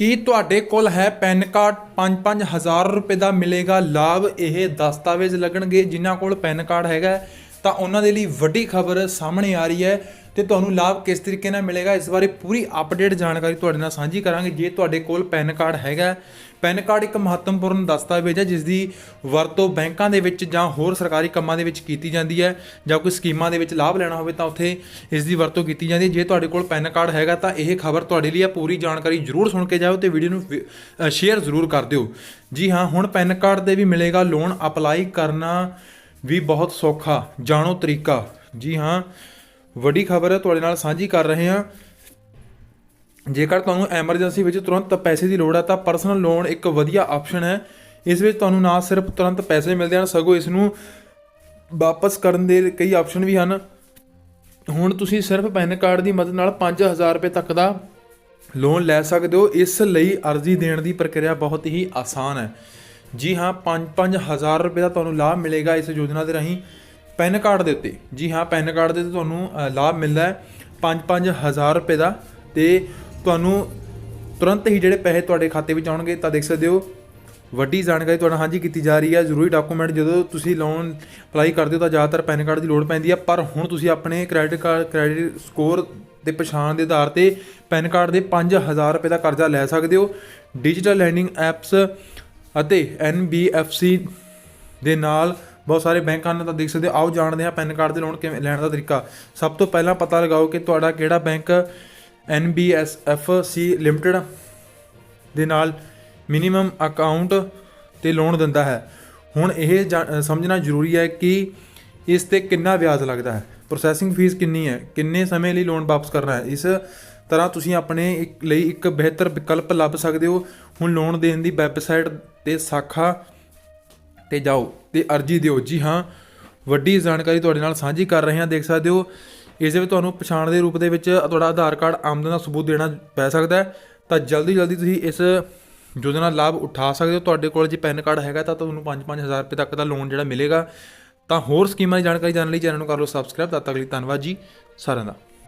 ਕੀ ਤੁਹਾਡੇ ਕੋਲ ਹੈ ਪੈਨ ਕਾਰਡ? 5-5 ਹਜ਼ਾਰ ਰੁਪਏ ਦਾ ਮਿਲੇਗਾ ਲਾਭ। ਇਹ ਦਸਤਾਵੇਜ਼ ਲੱਗਣਗੇ ਜਿਨ੍ਹਾਂ ਕੋਲ ਪੈਨ ਕਾਰਡ ਹੈਗਾ ਤਾਂ ਉਹਨਾਂ ਦੇ ਲਈ ਵੱਡੀ ਖਬਰ ਸਾਹਮਣੇ ਆ ਰਹੀ ਹੈ। ਤੇ ਤੁਹਾਨੂੰ ਲਾਭ ਕਿਸ ਤਰੀਕੇ ਨਾਲ ਮਿਲੇਗਾ, ਇਸ ਬਾਰੇ ਪੂਰੀ ਅਪਡੇਟ ਜਾਣਕਾਰੀ ਤੁਹਾਡੇ ਨਾਲ ਸਾਂਝੀ ਕਰਾਂਗੇ। ਜੇ ਤੁਹਾਡੇ ਕੋਲ ਪੈਨ ਕਾਰਡ ਹੈਗਾ ਹੈ। ਪੈਨ ਕਾਰਡ ਇੱਕ ਮਹੱਤਵਪੂਰਨ ਦਸਤਾਵੇਜ਼ ਹੈ ਜਿਸ ਦੀ ਵਰਤੋਂ ਬੈਂਕਾਂ ਦੇ ਵਿੱਚ ਜਾਂ ਹੋਰ ਸਰਕਾਰੀ ਕੰਮਾਂ ਦੇ ਵਿੱਚ ਕੀਤੀ ਜਾਂਦੀ ਹੈ, ਜਾਂ ਕੋਈ ਸਕੀਮਾਂ ਦੇ ਵਿੱਚ ਲਾਭ ਲੈਣਾ ਹੋਵੇ ਤਾਂ ਉੱਥੇ ਇਸ ਦੀ ਵਰਤੋਂ ਕੀਤੀ ਜਾਂਦੀ ਹੈ। ਜੇ ਤੁਹਾਡੇ ਕੋਲ ਪੈਨ ਕਾਰਡ ਹੈਗਾ ਤਾਂ ਇਹ ਖਬਰ ਤੁਹਾਡੇ ਲਈ ਹੈ ਪੂਰੀ ਜਾਣਕਾਰੀ ਜ਼ਰੂਰ ਸੁਣ ਕੇ ਜਾਓ ਤੇ ਵੀਡੀਓ ਨੂੰ ਸ਼ੇਅਰ ਜ਼ਰੂਰ ਕਰ ਦਿਓ। ਜੀ ਹਾਂ, ਹੁਣ ਪੈਨ ਕਾਰਡ ਤੇ ਵੀ ਮਿਲੇਗਾ, ਲੋਨ ਅਪਲਾਈ ਕਰਨਾ ਵੀ ਬਹੁਤ ਸੌਖਾ, ਜਾਣੋ ਤਰੀਕਾ। ਜੀ ਹਾਂ ਵੱਡੀ ਖਬਰ ਤੁਹਾਡੇ ਨਾਲ ਸਾਂਝੀ ਕਰ ਰਹੇ ਹਾਂ। ਜੇਕਰ ਤੁਹਾਨੂੰ ਐਮਰਜੈਂਸੀ ਵਿੱਚ ਤੁਰੰਤ ਪੈਸੇ ਦੀ ਲੋੜ ਹੈ, ਤਾਂ ਪਰਸਨਲ ਲੋਨ ਇੱਕ ਵਧੀਆ ਆਪਸ਼ਨ ਹੈ। ਇਸ ਵਿੱਚ ਤੁਹਾਨੂੰ ਨਾ ਸਿਰਫ ਤੁਰੰਤ ਪੈਸੇ ਮਿਲਦੇ ਹਨ, ਸਗੋਂ ਇਸ ਨੂੰ ਵਾਪਸ ਕਰਨ ਦੇ ਕਈ ਆਪਸ਼ਨ ਵੀ ਹਨ। ਹੁਣ ਤੁਸੀਂ ਸਿਰਫ ਪੈਨ ਕਾਰਡ ਦੀ ਮਦਦ ਨਾਲ 5000 ਰੁਪਏ ਤੱਕ ਦਾ ਲੋਨ ਲੈ ਸਕਦੇ ਹੋ। ਇਸ ਲਈ ਅਰਜ਼ੀ ਦੇਣ ਦੀ ਪ੍ਰਕਿਰਿਆ ਬਹੁਤ ਹੀ ਆਸਾਨ ਹੈ। ਜੀ ਹਾਂ 5-5000 ਰੁਪਏ ਦਾ ਤੁਹਾਨੂੰ ਲਾਭ ਮਿਲੇਗਾ ਇਸ ਯੋਜਨਾ ਦੇ ਰਾਹੀਂ। ਪੈਨ ਕਾਰਡ ਦੇ ਉੱਤੇ। ਜੀ ਹਾਂ, ਪੈਨ ਕਾਰਡ ਦੇ ਉੱਤੇ ਤੁਹਾਨੂੰ ਲਾਭ ਮਿਲਦਾ ਹੈ। 5-5000 ਰੁਪਏ ਦਾ। ਤੇ ਤੁਹਾਨੂੰ ਤੁਰੰਤ ਹੀ ਜਿਹੜੇ ਪੈਸੇ ਤੁਹਾਡੇ ਖਾਤੇ ਵਿੱਚ ਆਉਣਗੇ, ਤਾਂ ਦੇਖ ਸਕਦੇ ਹੋ। ਵੱਡੀ ਜਾਣਕਾਰੀ ਤੁਹਾਡੇ ਹਾਂਜੀ ਕੀਤੀ ਜਾ ਰਹੀ ਹੈ। ਜ਼ਰੂਰੀ ਡਾਕੂਮੈਂਟ ਜਦੋਂ ਤੁਸੀਂ ਲੋਨ ਅਪਲਾਈ ਕਰਦੇ ਹੋ, ਤਾਂ ਜ਼ਿਆਦਾਤਰ ਪੈਨ ਕਾਰਡ ਦੀ ਲੋੜ ਪੈਂਦੀ ਹੈ। ਪਰ ਹੁਣ ਤੁਸੀਂ ਆਪਣੇ ਕ੍ਰੈਡਿਟ ਕਾਰਡ, ਕ੍ਰੈਡਿਟ ਸਕੋਰ ਦੇ ਪਛਾਣ ਦੇ ਆਧਾਰ ਤੇ ਪੈਨ ਕਾਰਡ ਦੇ 5000 ਰੁਪਏ ਦਾ ਕਰਜ਼ਾ ਲੈ ਸਕਦੇ ਹੋ। ਡਿਜੀਟਲ ਲੈਂਡਿੰਗ ਐਪਸ ਅਤੇ NBFC ਦੇ ਨਾਲ ਬਹੁਤ ਸਾਰੇ ਬੈਂਕਾਂ ਨੇ ਤਾਂ ਦੇਖ ਸਕਦੇ ਹੋ, ਆਓ ਜਾਣਦੇ ਹਾਂ ਪੈਨ ਕਾਰਡ ਦੇ ਲੋਨ ਕਿਵੇਂ ਲੈਣ ਦਾ ਤਰੀਕਾ। ਸਭ ਤੋਂ ਪਹਿਲਾਂ ਪਤਾ ਲਗਾਓ ਕਿ ਤੁਹਾਡਾ ਕਿਹੜਾ ਬੈਂਕ NBSFC ਲਿਮਟਿਡ ਦੇ ਨਾਲ ਮਿਨੀਮਮ ਅਕਾਊਂਟ ਤੇ ਲੋਨ ਦਿੰਦਾ ਹੈ। ਹੁਣ ਇਹ ਜਾ- ਸਮਝਣਾ ਜ਼ਰੂਰੀ ਹੈ ਕਿ ਇਸ ਤੇ ਕਿੰਨਾ ਵਿਆਜ ਲੱਗਦਾ ਹੈ ਪ੍ਰੋਸੈਸਿੰਗ ਫੀਸ ਕਿੰਨੀ ਹੈ, ਕਿੰਨੇ ਸਮੇਂ ਲਈ ਲੋਨ ਵਾਪਸ ਕਰਨਾ ਹੈ। ਇਸ ਤਰ੍ਹਾਂ ਤੁਸੀਂ ਆਪਣੇ ਇੱਕ, ਲਈ ਇੱਕ ਬਿਹਤਰ ਵਿਕਲਪ ਲੱਭ ਸਕਦੇ ਹੋ। ਹੁਣ ਲੋਨ ਦੇਣ ਦੀ ਵੈਬਸਾਈਟ ਤੇ ਸਾਖਾ ਤੇ ਜਾਓ ਤੇ ਅਰਜ਼ੀ ਦਿਓ। ਜੀ ਹਾਂ, ਵੱਡੀ ਜਾਣਕਾਰੀ ਤੁਹਾਡੇ ਨਾਲ ਸਾਂਝੀ ਕਰ ਰਹੇ ਹਾਂ, ਦੇਖ ਸਕਦੇ ਹੋ। ਇਸ ਦੇ ਵਿੱਚ ਤੁਹਾਨੂੰ ਪਛਾਣ ਦੇ ਰੂਪ ਦੇ ਵਿੱਚ ਤੁਹਾਡਾ ਆਧਾਰ ਕਾਰਡ ਆਮਦਨ ਦਾ ਸਬੂਤ ਦੇਣਾ ਪੈ ਸਕਦਾ ਹੈ। ਤਾਂ ਜਲਦੀ ਜਲਦੀ ਤੁਸੀਂ ਇਸ ਯੋਜਨਾ ਦਾ ਲਾਭ ਉਠਾ ਸਕਦੇ ਹੋ। ਤੁਹਾਡੇ ਕੋਲ ਜੇ ਪੈਨ ਕਾਰਡ ਹੈਗਾ ਤਾਂ ਤੁਹਾਨੂੰ 5-5000 ਰੁਪਏ ਤੱਕ ਦਾ ਲੋਨ ਜਿਹੜਾ ਮਿਲੇਗਾ। ਤਾਂ ਹੋਰ ਸਕੀਮਾਂ ਦੀ ਜਾਣਕਾਰੀ ਜਾਣਨ ਲਈ ਚੈਨਲ ਨੂੰ ਕਰ ਲਓ ਸਬਸਕ੍ਰਾਈਬ ਤਦ ਤੱਕ ਲਈ ਧੰਨਵਾਦ ਜੀ। ਸਾਰਿਆਂ ਦਾ।